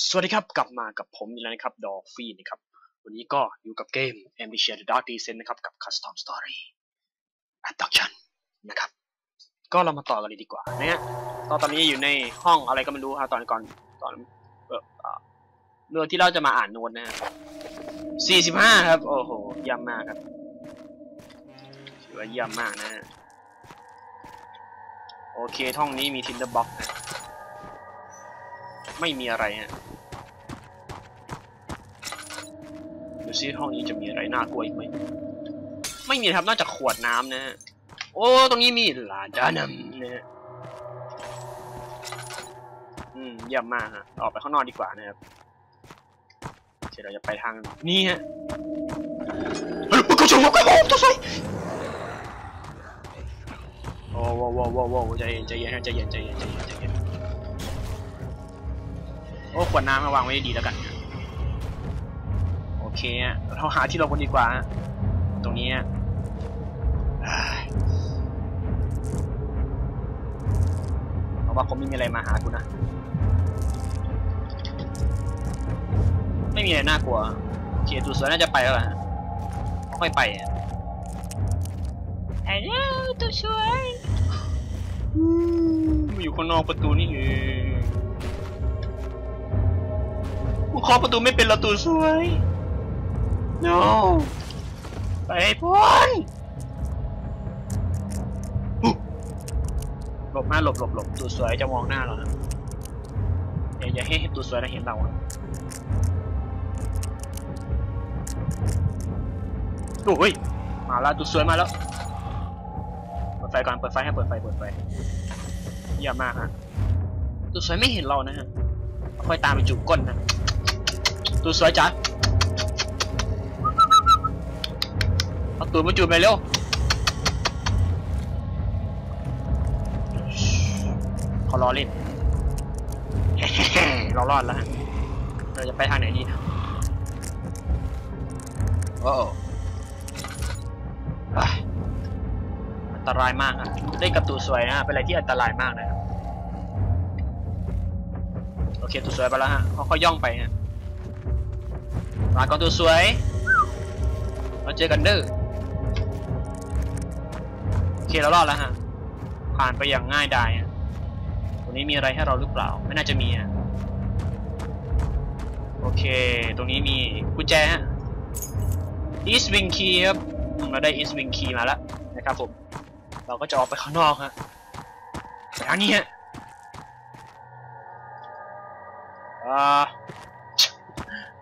สวัสดีครับ กลับมากับผมอีกแล้วนะครับดอฟฟี่นะครับ วันนี้ก็อยู่กับเกม Ambition The Dark Descent นะครับ กับ Custom Story Abduction นะครับ ก็เรามาต่อกันเลยดีกว่านะฮะตอนตอนนี้อยู่ในห้องอะไรก็ไม่รู้ครับตอนก่อนตอนเอ่อเรื่องที่เราจะมาอ่านโน้ตนะฮะ45 ครับ โอ้โหเยี่ยมมากครับถือว่าเยี่ยมมากนะฮะโอเคห้องนี้มี Tinder Box นะ ไม่มีอะไรฮะดูซิห้องนี้จะมีอะไรน่ากลัวอีกไหมไม่มีครับนอกจากขวดน้ำนะฮะโอ้ตรงนี้มีลาดานัมนะฮะอืมเยี่ยมมากฮะออกไปข้างนอกดีกว่านะครับโอเคเราจะไปทางนี้ฮะเฮ้ก็ชนกันโอ้ตัวใส่โอ้โว้โว้โว้โว้ใจเย็นใจเย็นฮะใจเย็นใจเย็นใจเย็นใจเย็น โอ้ขวดน้ำมาวางไว้ดีแล้วกัน โอเคเราหาที่หลบกันดีกว่า ตรงนี้เพราะว่าผมไม่มีอะไรมาหากูนะ ไม่มีอะไรน่ากลัวโอเคตัวสวยน่าจะไปแล้วล่ะค่อยไปอะฮัลโหลตัวสวยมมาอยู่ข้างนอกประตูนี่เอง เคาะประตูไม่เป็นประตูสวย no ไปพ้นหลบหน้าหลบหลบหลบตัวสวยจะมองหน้าเรานะอย่าอย่าให้ตัวสวยนะเห็นเราอะโอ้ยมาแล้วตัวสวยมาแล้วเปิดไฟก่อนเปิดไฟให้เปิดไฟเปิดไฟเยี่ยมมากฮะตัวสวยไม่เห็นเรานะฮะค่อยตามไปจูบก้นนะ ตัวสวยจัดเอาตัวมาจูบไปเร็วเขาล้อเล่นเรารอดแล้วเราจะไปทางไหนดีโอ้อะอันตรายมากอะเล่นกับตัวสวยนะเป็นอะไรที่อันตรายมากนะครับโอเคตัวสวยไปแล้วฮะเขาเขาย่องไปฮะ มาก่อนตัวสวยเราเจอกันเด้อโอเคเรารอดแล้วฮะ ผ่านไปอย่างง่ายดายฮะตรงนี้มีอะไรให้เราหรือเปล่า ไม่น่าจะมีฮะโอเค ตรงนี้มีกุญแจฮะ East Wing Key ครับเราได้ East Wing Key มาแล้วนะครับผม เราก็จะออกไปข้างนอกฮะไปทางนี้ฮะอ่า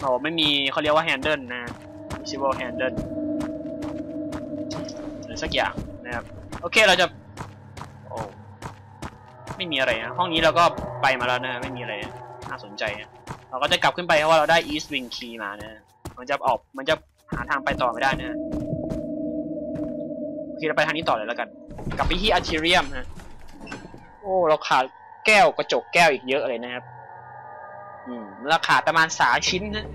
โอ้ไม่มีเขาเรียกว่าแฮนเดิลนะมิชิ b ลแฮนเดิลหรือสักอย่างนะครับ โอเคเราจะ โอ้ ไม่มีอะไรนะ ห้องนี้เราก็ไปมาแล้วนะ ไม่มีอะไรน่าสนใจนะเราก็จะกลับขึ้นไปเพราะว่าเราได้ East Wing Key มานะ มันจะออก มันจะหาทางไปต่อไม่ได้นะโอเคเราไปทางนี้ต่อเลยแล้วกัน กลับไปที่อาร์เทเรียมฮะโอ้ เราขาดแก้วกระจกแก้วอีกเยอะเลยนะครับ ราคาประมาณสามชิ้นนะ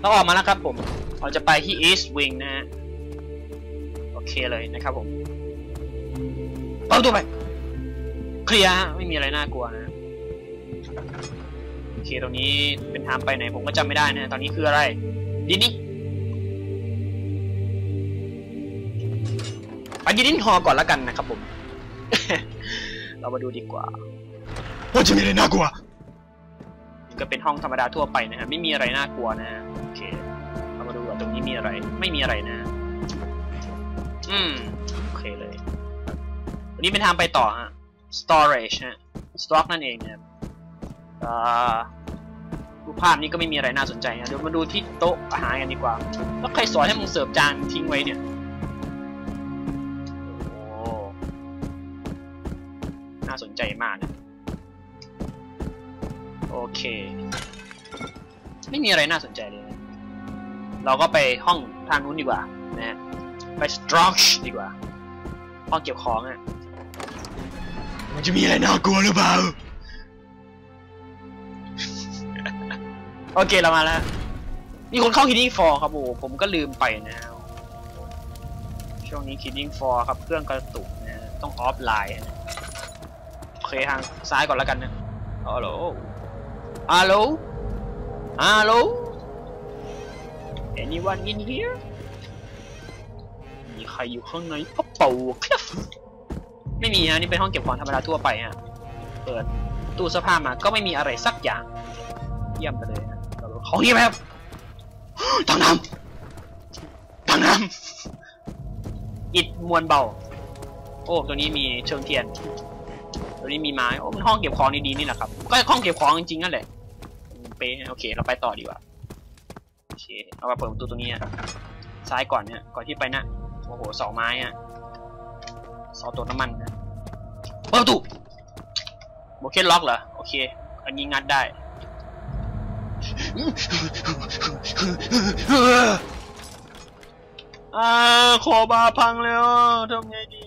เราออกมาแล้วครับผมเราจะไปที่ East Wing นะฮะ โอเคเลยนะครับผมเปิดตัวไป เคลียร์ฮะไม่มีอะไรน่ากลัวนะโอเคตรงนี้เป็นทางไปไหนผมก็จำไม่ได้นะตอนนี้คืออะไรดินนี่ไปดินนินฮอก่อนแล้วกันนะครับผม เรามาดูดีกว่าว่าจะมีอะไรน่ากลัว ก็เป็นห้องธรรมดาทั่วไปนะฮะไม่มีอะไรน่ากลัวนะฮะโอเคเรามาดูว่าตรงนี้มีอะไร ไม่มีอะไรนะ อืมโอเคเลยวันนี้เป็นทางไปต่อฮะ storage ฮะ stock นั่นเองนะครับอ่ารูปภาพนี้ก็ไม่มีอะไรน่าสนใจนะเดี๋ยวมาดูที่โต๊ะอาหารกันดีกว่า แล้วใครสอนให้มึงเสิร์ฟจานทิ้งไว้เนี่ยโอ้น่าสนใจมากนะ เค ไม่มีอะไรน่าสนใจเลยนะเราก็ไปห้องทางนู้นดีกว่านะฮะไปสตรอกดีกว่า ห้องเก็บของอะ่ะ มันจะมีอะไรน่ากลัวหรือเปล่า โอเคเรามาแล้ว มีคนเข้า Killing Floor ครับโอ้ผมก็ลืมไปนะช่วงนี้ Killing Floor ครับเครื่องกระตุกนะต้องออฟไลน์นะโอเคทางซ้ายก่อนแล้วกันนะฮัลโหล ฮัลโหลฮัลโหล anyone in here มีใครอยู่ข้างในพ่อเป่าครับไม่มีฮะนี่เป็นห้องเก็บของธรรมดาทั่วไปฮะ เปิดตู้เสื้อผ้ามาก็ไม่มีอะไรสักอย่าง เยี่ยมไปเลยของนี้ไหมครับตังน้ำตังน้ำอิดมวลเบา โอ้ ตัวนี้มีเชิงเทียน ตัวนี้มีไม้ โอ้มันห้องเก็บของดีๆนี่แหละครับ ก็ห้องเก็บของจริงๆนั่นแหละ เป๊ะโอเค เราไปต่อดีกว่าโอเคเอามาเปิดประตูตรงนี้อะซ้ายก่อนเนี่ยก่อนที่ไปนะโอ้โหเสาไม้อะเสาตัวน้ำมันนะเปิดประตูโบเคนล็อกเหรอโอเค อันนี้งัดได้อ่าขอบาพังแล้วทำไงดี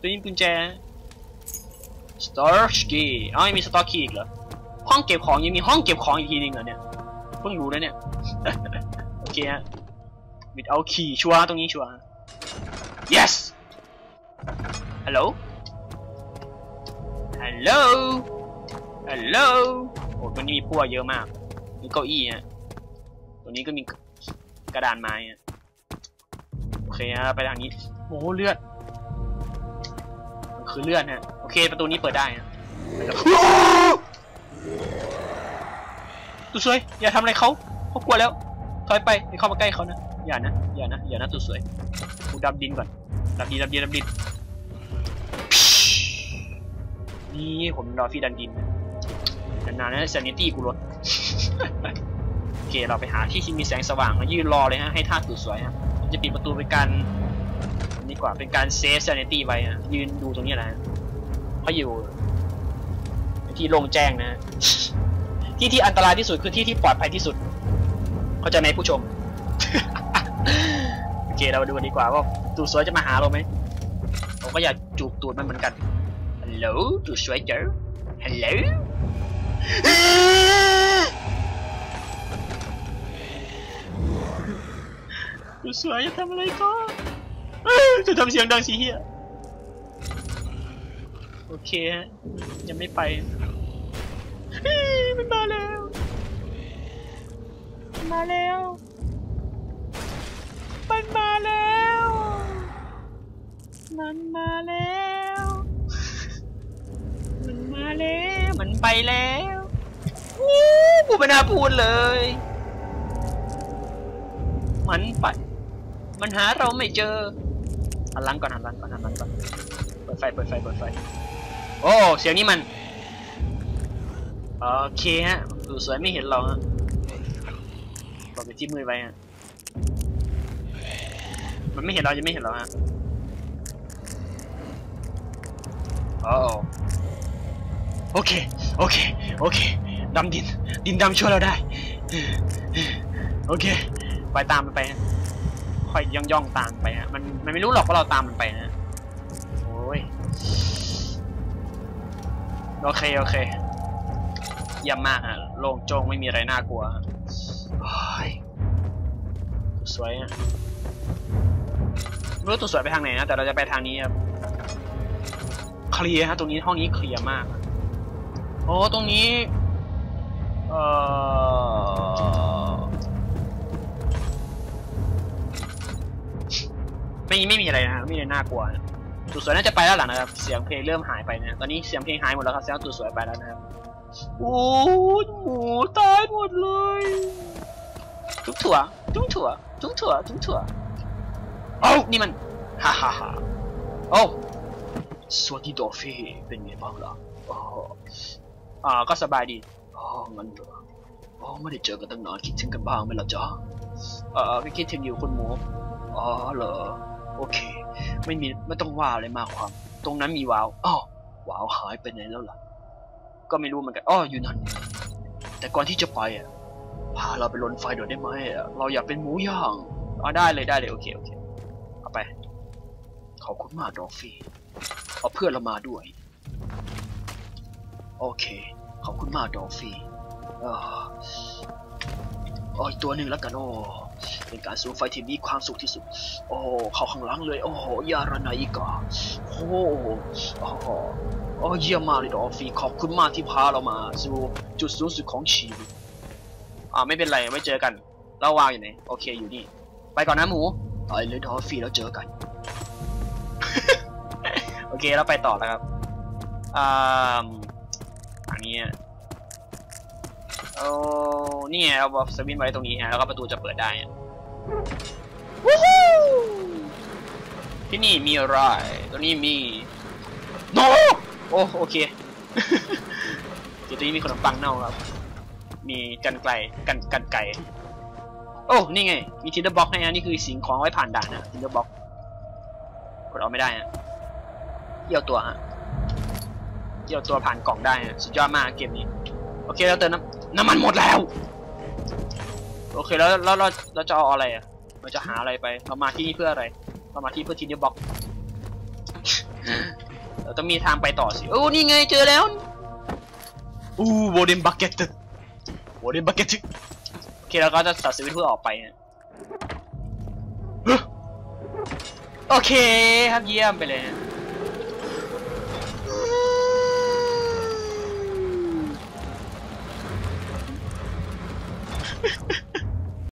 ตัวนี้กุญแจ Star Key อ้าวยังมี Star Key อีกเหรอ ห้องเก็บของยังมีห้องเก็บของอีกทีนึงเหรอเนี่ยเพิ่งรู้นะเนี่ยโอเคฮะ without key ชัวร์ตรงนี้ชัวร์ yes hello hello hello โอ้ตัวนี้มีพั่วเยอะมากมีเก้าอี้ฮะตัวนี้ก็มีกระดานไม้ฮะโอเคฮะไปทางนี้โอ้เลือดมันคือเลือดฮะโอเคประตูนี้เปิดได้ฮะ ตัวสวยอย่าทำอะไรเขาเขากลัวแล้วถอยไปอย่าเข้ามาใกล้เขานะอย่านะอย่านะอย่านะตัวสวยกูดำดินก่อนดำดินดำดินดำดินนี่ผมรอพี่ดันดินนานๆนะเซนิตี้กูลดโอเคเราไปหาที่ที่มีแสงสว่างมายืนรอเลยฮะให้ท่าตูสวยฮะผมจะปิดประตูเป็นการนี่กว่าเป็นการเซฟเซนิตี้ไว้ฮะยืนดูตรงนี้แหละเขาอยู่ ที่โล่งแจ้งนะ ที่ที่อันตรายที่สุดคือที่ที่ปลอดภัยที่สุด เข้าใจไหมผู้ชม โอเคเราดูดีกว่าว่าตูสวยจะมาหาเราไหมผมก็อยากจูบตูดมันเหมือนกันฮัลโหลตูสวยเจ้าฮัลโหลตูสวยจะทำอะไรก็จะทำเสียงดังสิเฮีย อเคฮะยังไม่ไปมันมาแล้วมันมาแล้วมันมาแล้ว มันมาแล้ว มันมาแล้ว มันไปแล้วอู้กูไม่น่าพูดเลย มันไป มันหาเราไม่เจอหันหลังก่อนหันหลังก่อนหันหลังก่อน เปิดไฟ เปิดไฟ เปิดไฟ โอ้เสียงนี้มันโอเคฮะดูสวยไม่เห็นเราฮะบอกไปที่มือไว้ฮะมันไม่เห็นเราจะไม่เห็นเราฮะโอ้โอเคโอเคโอเคดำดินดินดำช่วยเราได้โอเคไปตามมันไปฮะค่อยย่องย่องๆตามไปฮะมันมันไม่รู้หรอกว่าเราตามมันไปนะโอ้ย โอเค โอเคเยี่ยมมากฮะโล่งโจงไม่มีอะไรน่ากลัวสวยอะไม่รู้ตัวสวยไปทางไหนนะแต่เราจะไปทางนี้ครับเคลียร์ฮะตรงนี้ห้องนี้เคลียร์มากโอ้ตรงนี้เอ่อไม่ไม่มีอะไรนะไม่มีอะไรน่ากลัวนะ ตัวสวยน่าจะไปแล้วหลังนะครับ เสียงเพลงเริ่มหายไปนะ ตอนนี้เสียงเพลงหายหมดแล้วครับแสดงว่าตัวสวยไปแล้วนะครับ โอ้ยหมูตายหมดเลยทุกถั่วทุกถั่วทุกถั่วทุกถั่วเอ้านี่มันฮ่าฮ่าฮ่าโอ้สวัสดีดอฟฟี่เป็นไงบ้างล่ะอ๋ออ่าก็สบายดีอ๋องั้นเหรออ๋อไม่ได้เจอกันตั้งนานคิดถึงกันบ้างไหมล่ะจ๊ะเอ่อพี่คิดถึงอยู่คุณหมูอ๋อเหรอโอเค ไม่มีไม่ต้องว่าอะไรมากความ ตรงนั้นมีวาวอ้าววาวหายไปไหนแล้วล่ะ ก็ไม่รู้เหมือนกันอ้ออยู่นั่น แต่ก่อนที่จะไปอะพาเราไปลนไฟหน่อยได้ไหมอะเราอยากเป็นหมูย่างอ๋อได้เลยได้เลยโอเคโอเคเอาไป ขอบคุณมากดอฟฟี่เอาเพื่อนเรามาด้วย โอเค ขอบคุณมากดอฟฟี่อออ๋ออีกตัวหนึ่งแล้วกันโอ้ เป็นการสูงไฟที่มีความสุขที่สุด โอ้เข้าข้างหลังเลย โอ้โหยารนายกาโอ้โอ้โอ้เยี่ยมมากเลยดอฟฟี่ขอบคุณมากที่พาเรามาสู่จุดสูงสุดของชีวิตอ่าไม่เป็นไรไว้เจอกันแล้วางอยู่ไหนโอเคอยู่นี่ ไปก่อนนะหมูไอเลยทอฟฟี่แล้วเจอกัน โอเคแล้วไปต่อแล้วครับอ่าอันนี้โอ้นี่ไงเราบอสวินไว้ตรงนี้ฮะแล้วก็ประตูจะเปิดได้ วู้ฮู้ที่นี่มีอะไรตรงนี้มีโนโอ้โอเคเดี๋ยวตรงนี้มีขนมปังเน่าครับ มีกันไกลกันกันไก่โอ้นี่ไง มีทินเดอร์บ็อกให้นะนี่คือสิ่งของไว้ผ่านด่านนะทินเดอร์บ็อกกดเอาไม่ได้ฮะเกี่ยวตัวฮะเกี่ยวตัวผ่านกล่องได้สุดยอดมากเกมนี้ โอเคเราเติมน้ำน้ำมันหมดแล้ว โอเคแล้วแล้วเราเราจะเอาอะไรอะเราจะหาอะไรไปเรามาที่นี่เพื่ออะไรเรามาที่เพื่อทินเดอร์บ็อกเราต้องมีทางไปต่อสิโอ้นี่ไงเจอแล้วอู้โวเดนบักเก็ตโวเดนบักเก็ตโอเคเราก็จะตัดสวิตช์เพื่อออกไปฮะเฮ้ยโอเคครับเยี่ยมไปเลยฮะ